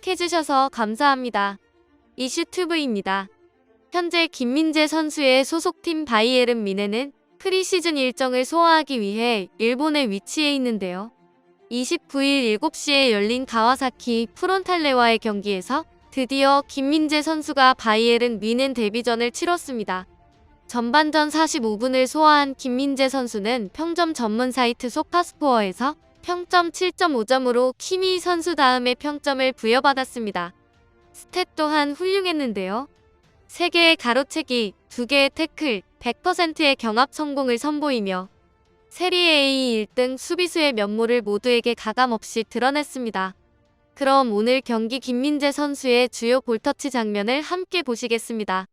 클릭해주셔서 감사합니다. 이슈튜브입니다. 현재 김민재 선수의 소속팀 바이에른 미네는 프리시즌 일정을 소화하기 위해 일본에 위치해 있는데요. 29일 7시에 열린 가와사키 프론탈레와의 경기에서 드디어 김민재 선수가 바이에른 미넨 데뷔전을 치렀습니다. 전반전 45분을 소화한 김민재 선수는 평점 전문 사이트 소파스코어에서 평점 7.5점으로 키미 선수 다음에 평점을 부여받았습니다. 스탯 또한 훌륭했는데요. 3개의 가로채기, 2개의 태클, 100%의 경합 성공을 선보이며 세리에 A 1등 수비수의 면모를 모두에게 가감없이 드러냈습니다. 그럼 오늘 경기 김민재 선수의 주요 볼터치 장면을 함께 보시겠습니다.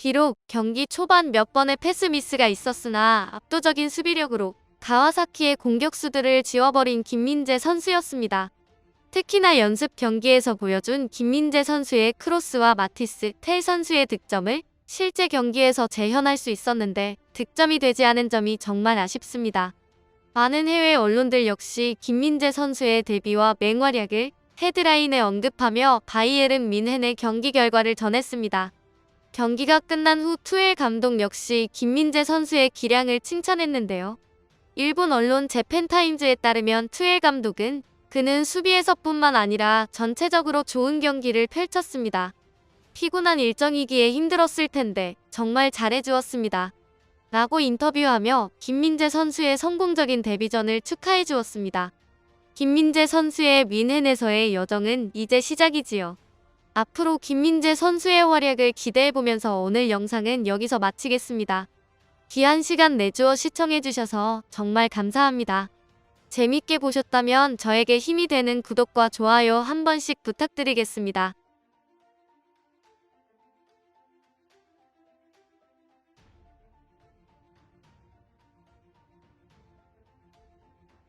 비록 경기 초반 몇 번의 패스 미스가 있었으나 압도적인 수비력으로 가와사키의 공격수들을 지워버린 김민재 선수였습니다. 특히나 연습 경기에서 보여준 김민재 선수의 크로스와 마티스, 텔 선수의 득점을 실제 경기에서 재현할 수 있었는데 득점이 되지 않은 점이 정말 아쉽습니다. 많은 해외 언론들 역시 김민재 선수의 데뷔와 맹활약을 헤드라인에 언급하며 바이에른 민헨의 경기 결과를 전했습니다. 경기가 끝난 후 투엘 감독 역시 김민재 선수의 기량을 칭찬했는데요. 일본 언론 재팬타임즈에 따르면 투엘 감독은 그는 수비에서뿐만 아니라 전체적으로 좋은 경기를 펼쳤습니다. 피곤한 일정이기에 힘들었을 텐데 정말 잘해주었습니다. 라고 인터뷰하며 김민재 선수의 성공적인 데뷔전을 축하해 주었습니다. 김민재 선수의 민헨에서의 여정은 이제 시작이지요. 앞으로 김민재 선수의 활약을 기대해보면서 오늘 영상은 여기서 마치겠습니다. 귀한 시간 내주어 시청해주셔서 정말 감사합니다. 재밌게 보셨다면 저에게 힘이 되는 구독과 좋아요 한 번씩 부탁드리겠습니다.